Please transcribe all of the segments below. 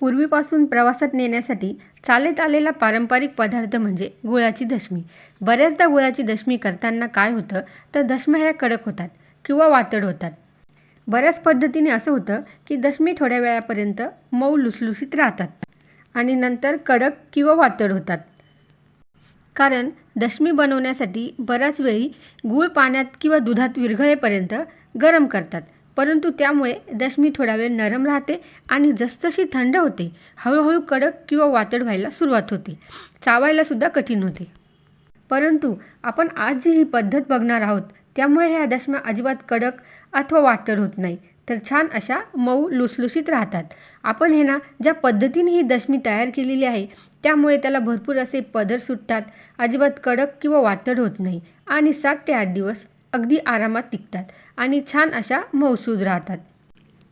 पूर्वीपासून प्रवासात नेण्यासाठी चालत आलेला पारंपरिक पदार्थ म्हणजे गुळाची दशमी. बऱ्याचदा गुळाची दशमी करताना काय होतं तर दशम्या ह्या कडक होतात किंवा वातड होतात. बऱ्याच पद्धतीने असं होतं की दशमी थोड्या वेळापर्यंत मऊ लुसलुसीत राहतात आणि नंतर कडक किंवा वातड होतात. कारण दशमी बनवण्यासाठी बऱ्याच वेळी गूळ पाण्यात किंवा दुधात विरघळेपर्यंत गरम करतात. परंतु त्यामुळे दशमी थोडा वेळ नरम राहते आणि जसजशी थंड होते हळूहळू कडक किंवा वातड व्हायला सुरुवात होते. चावायलासुद्धा कठीण होते. परंतु आपण आज जी ही पद्धत बघणार आहोत. त्यामुळे ह्या दशम्या अजिबात कडक अथवा वाटड होत नाही तर छान अशा मऊ लुसलुसीत राहतात. आपण हे ना ज्या पद्धतीने ही दशमी तयार केलेली आहे त्यामुळे त्याला भरपूर असे पदर सुटतात. अजिबात कडक किंवा वातड होत नाही. आणि सात ते आठ दिवस अगदी आरामात टिकतात आणि छान अशा मौसूद राहतात.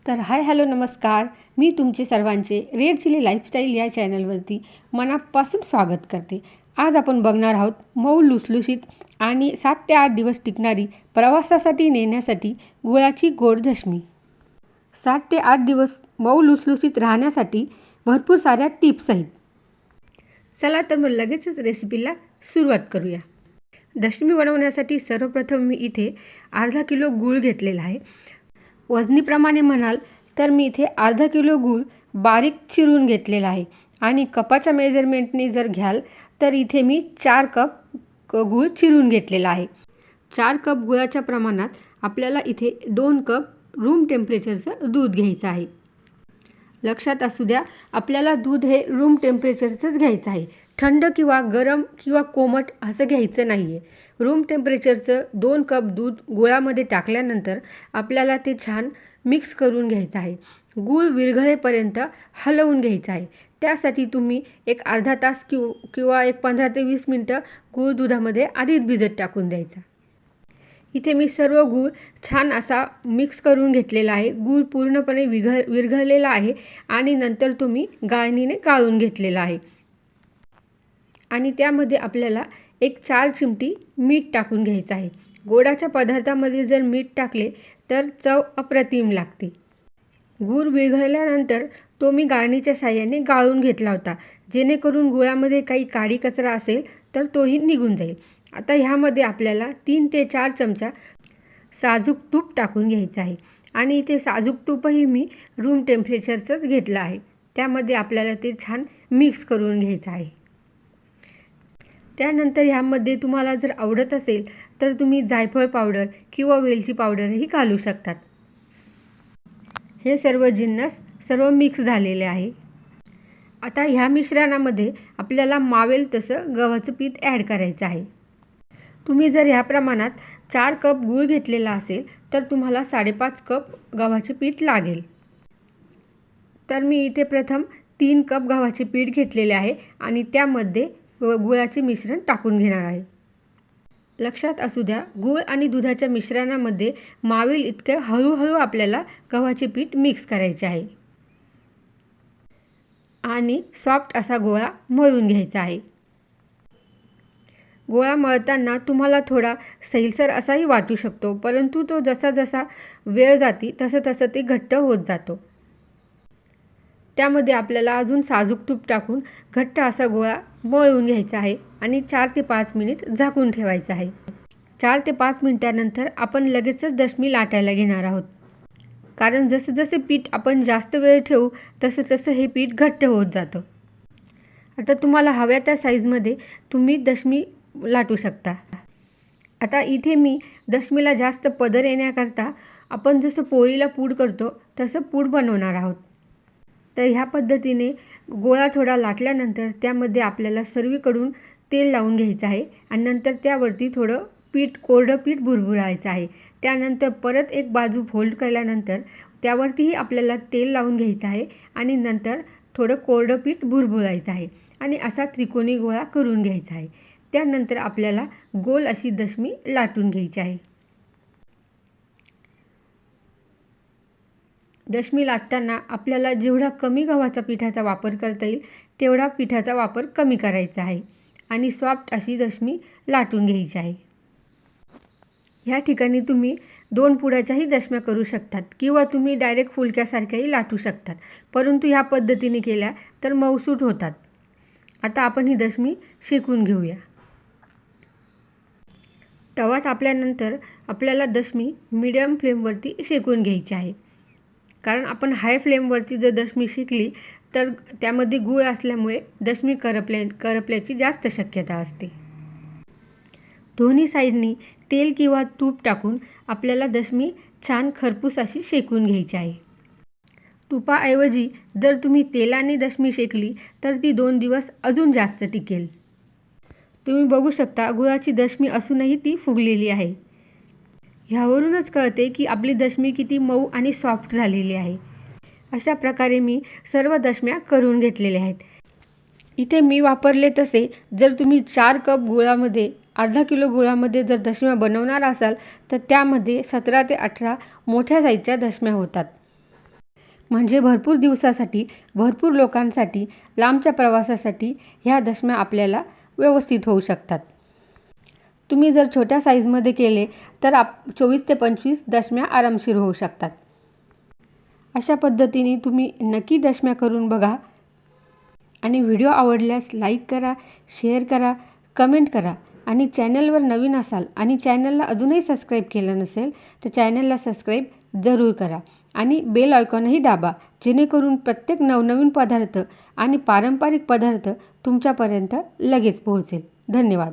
तर हाय हॅलो नमस्कार. मी तुमचे सर्वांचे रेड चिली लाईफस्टाईल या चॅनलवरती मनापासून स्वागत करते. आज आपण बघणार आहोत मऊ लुसलुशीत आणि सात ते आठ दिवस टिकणारी प्रवासासाठी नेण्यासाठी गुळाची गोड दशमी सात ते आठ दिवस मऊ लुसलुसीत राहण्यासाठी भरपूर साऱ्या टिप्स आहेत. चला तर मग लगेचच रेसिपीला सुरुवात करूया. दशमी बनवण्यासाठी सर्वप्रथम मी इथे अर्धा किलो गूळ घेतलेला आहे. वजनीप्रमाणे म्हणाल तर मी इथे अर्धा किलो गूळ बारीक चिरून घेतलेला आहे. आणि कपाच्या मेजरमेंटने जर घ्याल तर इथे मी चार कप क गूळ चिरून घेतलेला आहे. चार कप गुळाच्या प्रमाणात आपल्याला इथे दोन कप रूम टेम्परेचरचं दूध घ्यायचं आहे. लक्षात असू द्या आपल्याला दूध हे रूम टेम्परेचरचंच घ्यायचं आहे. थंड किंवा गरम किंवा कोमट असं घ्यायचं नाही आहे रूम टेम्परेचरचं दोन कप दूध गुळामध्ये टाकल्यानंतर आपल्याला ते छान मिक्स करून घ्यायचं आहे. गूळ विरघळेपर्यंत हलवून घ्यायचं आहे. त्यासाठी तुम्ही एक अर्धा तास किव किंवा एक पंधरा ते वीस मिनटं गूळ दुधामध्ये आधीच भिजत टाकून द्यायचा. इथे मी सर्व गूळ छान असा मिक्स करून घेतलेला आहे. गूळ पूर्णपणे विघ विरघळलेला आहे आणि नंतर तुम्ही गाळणीने गाळून घेतलेला आहे. आणि त्यामध्ये आपल्याला एक चार चिमटी मीठ टाकून घ्यायचं आहे. गोडाच्या पदार्थामध्ये जर मीठ टाकले तर चव अप्रतिम लागते. गूळ विरघळल्यानंतर तो मी गाळणीच्या साह्याने गाळून घेतला होता. जेणेकरून गुळामध्ये काही काळी कचरा असेल तर तोही निघून जाईल. आता ह्यामध्ये आपल्याला तीन ते चार चमचा साजूक तूप टाकून घ्यायचं आहे. आणि इथे साजूक तूपही मी रूम टेम्परेचरचंच घेतलं आहे. त्यामध्ये आपल्याला ते छान मिक्स करून घ्यायचं आहे. त्यानंतर ह्यामध्ये तुम्हाला जर आवडत असेल तर तुम्ही जायफळ पावडर किंवा वेलची पावडरही घालू शकतात. हे सर्व जिन्नस सर्व मिक्स झालेले आहे. आता ह्या मिश्रणामध्ये आपल्याला मावेल तसं गव्हाचं पीठ ॲड करायचं आहे. तुम्ही जर ह्या प्रमाणात चार कप गूळ घेतलेला असेल तर तुम्हाला साडेपाच कप गव्हाचे पीठ लागेल. तर मी इथे प्रथम तीन कप गव्हाचे पीठ घेतलेले आहे आणि त्यामध्ये गुळाचे मिश्रण टाकून घेणार आहे. लक्षात असू द्या गूळ आणि दुधाच्या मिश्रणामध्ये मावेल इतके हळूहळू आपल्याला गव्हाचे पीठ मिक्स करायचे आहे. आणि सॉफ्ट असा गोळा मळून घ्यायचा आहे. गोळा मळताना तुम्हाला थोडा सैलसर असाही वाटू शकतो परंतु तो जसा जसा वेळ जाती तसं तसं ते घट्ट होत जातो. त्यामध्ये आपल्याला अजून साजूक तूप टाकून घट्ट असा गोळा मळून घ्यायचा आहे आणि चार ते पाच मिनिट झाकून ठेवायचा आहे. चार ते पाच मिनटानंतर आपण लगेचच दशमी लाटायला घेणार आहोत. कारण जसं जसे पीठ आपण जास्त वेळ ठेवू तसं तसं हे पीठ घट्ट होत जातं. आता तुम्हाला हव्या त्या साईजमध्ये तुम्ही दशमी लाटू शकता. आता इथे मी दशमीला जास्त पदर येण्याकरता आपण जसं पोळीला पूड करतो तसं पूड बनवणार आहोत. तर ह्या पद्धतीने गोळा थोडा लाटल्यानंतर त्यामध्ये आपल्याला सर्वीकडून तेल लावून घ्यायचं आहे आणि नंतर त्यावरती थोडं पीठ कोरडं पीठ भुरभुरायचं आहे. त्यानंतर परत एक बाजू फोल्ड केल्यानंतर त्यावरतीही आपल्याला तेल लावून घ्यायचं आहे आणि नंतर थोडं कोरडं पीठ भुरभुरायचं आहे आणि असा त्रिकोणी गोळा करून घ्यायचा आहे. त्यानंतर आपल्याला गोल अशी दशमी लाटून घ्यायची आहे. दशमी लाटताना आपल्याला जेवढा कमी गव्हाचा पिठाचा वापर करता येईल तेवढा पिठाचा वापर कमी करायचा आहे आणि सॉफ्ट अशी दशमी लाटून घ्यायची आहे. ह्या ठिकाणी तुम्ही दोन पुडाच्याही दशम्या करू शकतात किंवा तुम्ही डायरेक्ट फुलक्यासारख्याही लाटू शकतात परंतु ह्या पद्धतीने केल्या तर मऊसूट होतात. आता आपण ही दशमी शिकून घेऊया. तवा तापल्यानंतर आपल्याला दशमी मिडियम फ्लेमवरती शेकून घ्यायची आहे. कारण आपण हाय फ्लेमवरती जर दशमी शेकली तर त्यामध्ये गूळ असल्यामुळे दशमी करपल्या करपल्याची जास्त शक्यता असते. दोन्ही साईडनी तेल किंवा तूप टाकून आपल्याला दशमी छान खरपूस अशी शेकून घ्यायची आहे. तुपाऐवजी जर तुम्ही तेलाने दशमी शेकली तर ती दोन दिवस अजून जास्त टिकेल. तुम्ही बघू शकता गुळाची दशमी असूनही ती फुगलेली आहे. ह्यावरूनच कळते की आपली दशमी किती मऊ आणि सॉफ्ट झालेली आहे. अशा प्रकारे मी सर्व दशम्या करून घेतलेल्या आहेत. इथे मी वापरले तसे जर तुम्ही चार कप गुळामध्ये अर्धा किलो गुळामध्ये जर दशम्या बनवणार असाल तर त्यामध्ये सतरा ते अठरा मोठ्या साईजच्या दशम्या होतात. म्हणजे भरपूर दिवसासाठी भरपूर लोकांसाठी लांबच्या प्रवासासाठी ह्या दशम्या आपल्याला व्यवस्थित होऊ शकतात. तुम्ही जर छोट्या साईजमध्ये केले तर आप चोवीस ते पंचवीस दशम्या आरामशीर होऊ शकतात. अशा पद्धतीने तुम्ही नक्की दशम्या करून बघा. आणि व्हिडिओ आवडल्यास लाईक करा शेअर करा कमेंट करा. आणि चॅनलवर नवीन असाल आणि चॅनलला अजूनही सबस्क्राईब केलं नसेल तर चॅनलला सबस्क्राईब जरूर करा. आणि बेल आयकॉनही दाबा जेणेकरून प्रत्येक नवनवीन पदार्थ आणि पारंपरिक पदार्थ तुमच्यापर्यंत लगेच पोहोचेल. धन्यवाद.